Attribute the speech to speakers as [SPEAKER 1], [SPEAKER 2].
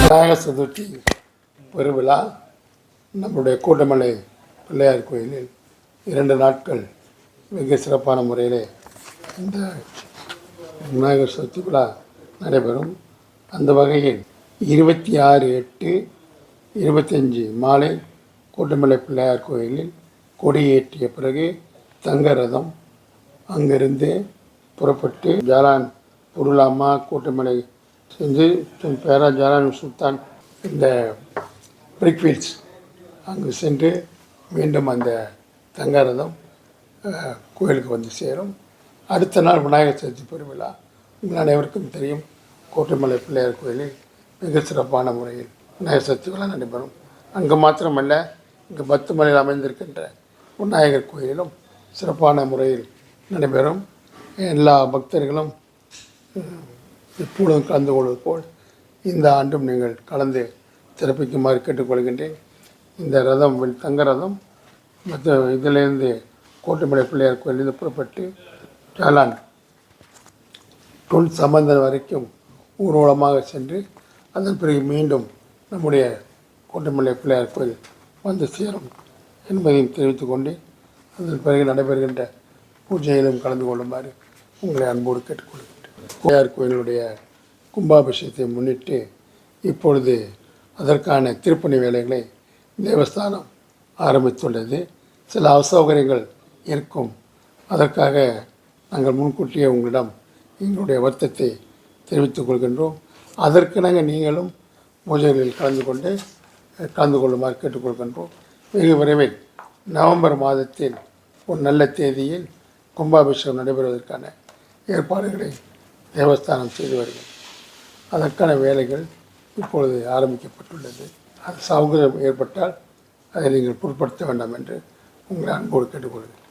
[SPEAKER 1] விநாயக சதுர்த்தி பெருவிழா நம்முடைய கூட்டமலை பிள்ளையார் கோயிலில் இரண்டு நாட்கள் மிக சிறப்பான முறையிலே இந்த விநாயகர் சதுர்த்தி விழா நடைபெறும். அந்த வகையில் இருபத்தி ஆறு எட்டு இருபத்தஞ்சி மாலை கூட்டமலை பிள்ளையார் கோயிலில் கொடியேற்றிய பிறகு தங்க ரதம் அங்கிருந்து புறப்பட்டு ஜாலான் பொருளாமா கூட்டமலை சென்று தன் பேரா ஜாலான் சுல்தான் இந்த பிரிக்ஃபீல்ட்ஸ் அங்கு சென்று மீண்டும் அந்த தங்க ரதம் கோயிலுக்கு வந்து சேரும். அடுத்த நாள் விநாயகர் சதுர்த்தி பெருவிழா. உங்கள் அனைவருக்கும் தெரியும் கோட்டைமலை பிள்ளையார் கோயிலில் மிக சிறப்பான முறையில் விநாயகர் சதுர்த்தி நடைபெறும் அங்கு மாத்திரமல்ல இங்கே பத்துமலையில் அமைந்திருக்கின்ற விநாயகர் கோயிலும் சிறப்பான முறையில் நடைபெறும். எல்லா பக்தர்களும் எப்பொழுதும் கலந்து கொள்வது போல் இந்த ஆண்டும் நீங்கள் கலந்து சிறப்பிக்குமாறு கேட்டுக்கொள்கின்றேன். இந்த ரதம் தங்க ரதம் மற்ற இதிலேருந்து கோட்டுமலை பிள்ளையார் கோயிலிருந்து புறப்பட்டு ஜாலான் தொல் சம்பந்தன் வரைக்கும் ஊர்வலமாக சென்று அதன் பிறகு மீண்டும் நம்முடைய கோட்டமல்லை பிள்ளையார் கோயில் வந்து சேரும் என்பதையும் தெரிவித்துக் கொண்டு அதன் பிறகு நடைபெறுகின்ற பூஜையிலும் கலந்து கொள்ளுமாறு உங்களை அன்போடு கேட்டுக்கொள்கின்றேன். பிள்ளையார் கோயிலுடைய கும்பாபிஷேகத்தை முன்னிட்டு இப்பொழுது அதற்கான திருப்பணி வேலைகளை தேவஸ்தானம் ஆரம்பித்துள்ளது. சில அசௌகரியங்கள் இருக்கும். அதற்காக நாங்கள் முன்கூட்டியே உங்களிடம் எங்களுடைய வருத்தத்தை தெரிவித்துக் கொள்கின்றோம். அதற்கிணங்க நீங்களும் பூஜைகளில் கலந்து கொண்டு கலந்து கொள்ளுமாறு கேட்டுக்கொள்கின்றோம். வெகு விரைவில் நவம்பர் மாதத்தில் ஒரு நல்ல தேதியில் கும்பாபிஷேகம் நடைபெறுவதற்கான ஏற்பாடுகளை தேவஸ்தானம் செய்து வருகிறது. அதற்கான வேலைகள் இப்பொழுது ஆரம்பிக்கப்பட்டுள்ளது. அது சௌகரியம் ஏற்பட்டால் அதை நீங்கள் பொருட்படுத்த வேண்டாம் என்று உங்களை அன்போடு கேட்டுக்கொள்கிறேன்.